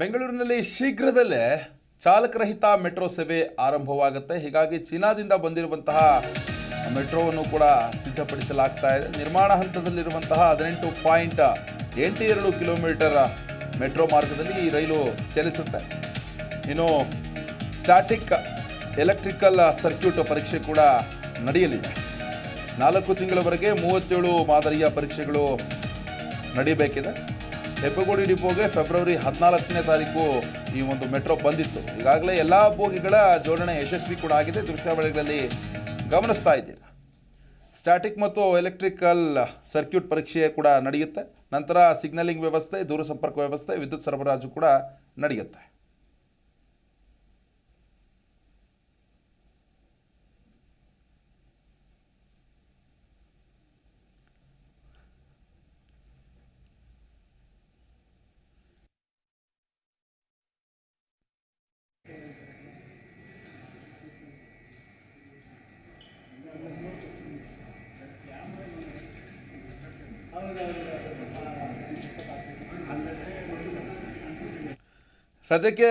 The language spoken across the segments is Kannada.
ಬೆಂಗಳೂರಿನಲ್ಲಿ ಶೀಘ್ರದಲ್ಲೇ ಚಾಲಕರಹಿತ ಮೆಟ್ರೋ ಸೇವೆ ಆರಂಭವಾಗುತ್ತೆ. ಹೀಗಾಗಿ ಚೀನಾದಿಂದ ಬಂದಿರುವಂತಹ ಮೆಟ್ರೋವನ್ನು ಕೂಡ ಸಿದ್ಧಪಡಿಸಲಾಗ್ತಾ ಇದೆ. ನಿರ್ಮಾಣ ಹಂತದಲ್ಲಿರುವಂತಹ ಹದಿನೆಂಟು ಪಾಯಿಂಟ್ ಎಂಟು ಎರಡು ಕಿಲೋಮೀಟರ್ ಮೆಟ್ರೋ ಮಾರ್ಗದಲ್ಲಿ ಈ ರೈಲು ಚಲಿಸುತ್ತೆ. ಇನ್ನು ಸ್ಟ್ಯಾಟಿಕ್ ಎಲೆಕ್ಟ್ರಿಕಲ್ ಸರ್ಕ್ಯೂಟ್ ಪರೀಕ್ಷೆ ಕೂಡ ನಡೆಯಲಿದೆ. ನಾಲ್ಕು ತಿಂಗಳವರೆಗೆ ಮೂವತ್ತೇಳು ಮಾದರಿಯ ಪರೀಕ್ಷೆಗಳು ನಡೆಯಬೇಕಿದೆ ಹೆಪ್ಪಗೋಡಿ ಡಿಪೋಗೆ ಫೆಬ್ರವರಿ ಹದಿನಾಲ್ಕನೇ ತಾರೀಕು ಈ ಒಂದು ಮೆಟ್ರೋ ಬಂದಿತ್ತು. ಈಗಾಗಲೇ ಎಲ್ಲ ಬೋಗಿಗಳ ಜೋಡಣೆ ಯಶಸ್ವಿ ಕೂಡ ಆಗಿದೆ. ದೃಶ್ಯಾವಳಿಗಳಲ್ಲಿ ಗಮನಿಸ್ತಾ ಇದ್ದೀರಾ? ಸ್ಟ್ಯಾಟಿಕ್ ಮತ್ತು ಎಲೆಕ್ಟ್ರಿಕಲ್ ಸರ್ಕ್ಯೂಟ್ ಪರೀಕ್ಷೆ ಕೂಡ ನಡೆಯುತ್ತೆ. ನಂತರ ಸಿಗ್ನಲಿಂಗ್ ವ್ಯವಸ್ಥೆ, ದೂರಸಂಪರ್ಕ ವ್ಯವಸ್ಥೆ, ವಿದ್ಯುತ್ ಸರಬರಾಜು ಕೂಡ ನಡೆಯುತ್ತೆ. ಸದ್ಯಕ್ಕೆ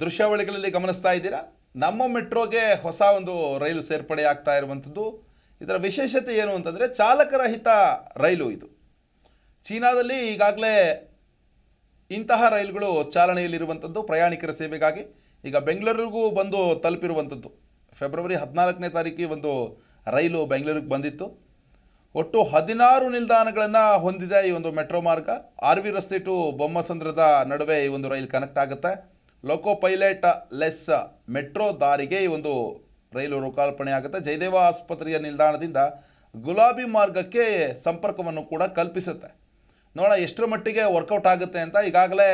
ದೃಶ್ಯಾವಳಿಗಳಲ್ಲಿ ಗಮನಿಸ್ತಾ ಇದ್ದೀರಾ? ನಮ್ಮ ಮೆಟ್ರೋಗೆ ಹೊಸ ಒಂದು ರೈಲು ಸೇರ್ಪಡೆ ಆಗ್ತಾ ಇರುವಂಥದ್ದು. ಇದರ ವಿಶೇಷತೆ ಏನು ಅಂತಂದರೆ ಚಾಲಕರಹಿತ ರೈಲು ಇದು. ಚೀನಾದಲ್ಲಿ ಈಗಾಗಲೇ ಇಂತಹ ರೈಲುಗಳು ಚಾಲನೆಯಲ್ಲಿರುವಂಥದ್ದು ಪ್ರಯಾಣಿಕರ ಸೇವೆಗಾಗಿ. ಈಗ ಬೆಂಗಳೂರಿಗೂ ಬಂದು ತಲುಪಿರುವಂಥದ್ದು. ಫೆಬ್ರವರಿ ಹದಿನಾಲ್ಕನೇ ತಾರೀಕಿಗೆ ಒಂದು ರೈಲು ಬೆಂಗಳೂರಿಗೆ ಬಂದಿತ್ತು. ಒಟ್ಟು ಹದಿನಾರು ನಿಲ್ದಾಣಗಳನ್ನು ಹೊಂದಿದೆ ಈ ಒಂದು ಮೆಟ್ರೋ ಮಾರ್ಗ. ಆರ್ ವಿ ರಸ್ತೆ ಟು ಬೊಮ್ಮಸಂದ್ರದ ನಡುವೆ ಈ ಒಂದು ರೈಲು ಕನೆಕ್ಟ್ ಆಗುತ್ತೆ. ಲೋಕೋ ಪೈಲಟ್ ಲೆಸ್ ಮೆಟ್ರೋ ದಾರಿಗೆ ಈ ಒಂದು ರೈಲು ಲೋಕಾರ್ಪಣೆ ಆಗುತ್ತೆ. ಜಯದೇವ ಆಸ್ಪತ್ರೆಯ ನಿಲ್ದಾಣದಿಂದ ಗುಲಾಬಿ ಮಾರ್ಗಕ್ಕೆ ಸಂಪರ್ಕವನ್ನು ಕೂಡ ಕಲ್ಪಿಸುತ್ತೆ. ನೋಡೋಣ ಎಷ್ಟರ ಮಟ್ಟಿಗೆ ವರ್ಕೌಟ್ ಆಗುತ್ತೆ ಅಂತ ಈಗಾಗಲೇ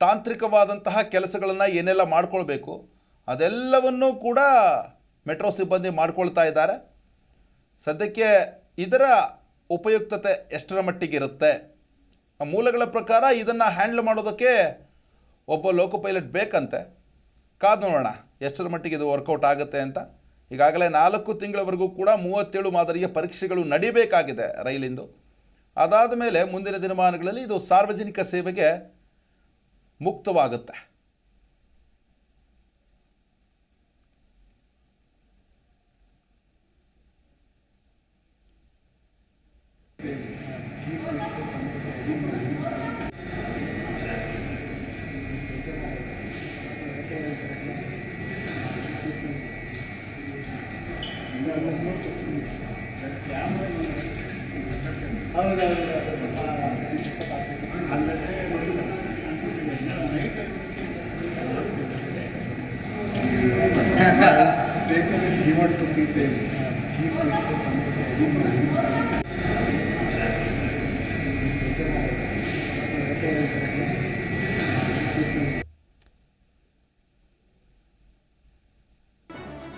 ತಾಂತ್ರಿಕವಾದಂತಹ ಕೆಲಸಗಳನ್ನು ಏನೆಲ್ಲ ಮಾಡ್ಕೊಳ್ಬೇಕು, ಅದೆಲ್ಲವನ್ನೂ ಕೂಡ ಮೆಟ್ರೋ ಸಿಬ್ಬಂದಿ ಮಾಡ್ಕೊಳ್ತಾ ಇದ್ದಾರೆ. ಸದ್ಯಕ್ಕೆ ಇದರ ಉಪಯುಕ್ತತೆ ಎಷ್ಟರ ಮಟ್ಟಿಗೆ ಇರುತ್ತೆ? ಮೂಲಗಳ ಪ್ರಕಾರ ಇದನ್ನು ಹ್ಯಾಂಡಲ್ ಮಾಡೋದಕ್ಕೆ ಒಬ್ಬ ಲೋಕೋ ಪೈಲಟ್ ಬೇಕಂತೆ. ಕಾದು ನೋಡೋಣ ಎಷ್ಟರ ಮಟ್ಟಿಗೆ ಇದು ವರ್ಕೌಟ್ ಆಗುತ್ತೆ ಅಂತ. ಈಗಾಗಲೇ ನಾಲ್ಕು ತಿಂಗಳವರೆಗೂ ಕೂಡ ಮೂವತ್ತೇಳು ಮಾದರಿಯ ಪರೀಕ್ಷೆಗಳು ನಡಿಬೇಕಾಗಿದೆ ರೈಲಿಂದು. ಅದಾದ ಮೇಲೆ ಮುಂದಿನ ದಿನಮಾನಗಳಲ್ಲಿ ಇದು ಸಾರ್ವಜನಿಕ ಸೇವೆಗೆ ಮುಕ್ತವಾಗುತ್ತೆ. Taken and given to people. Keep this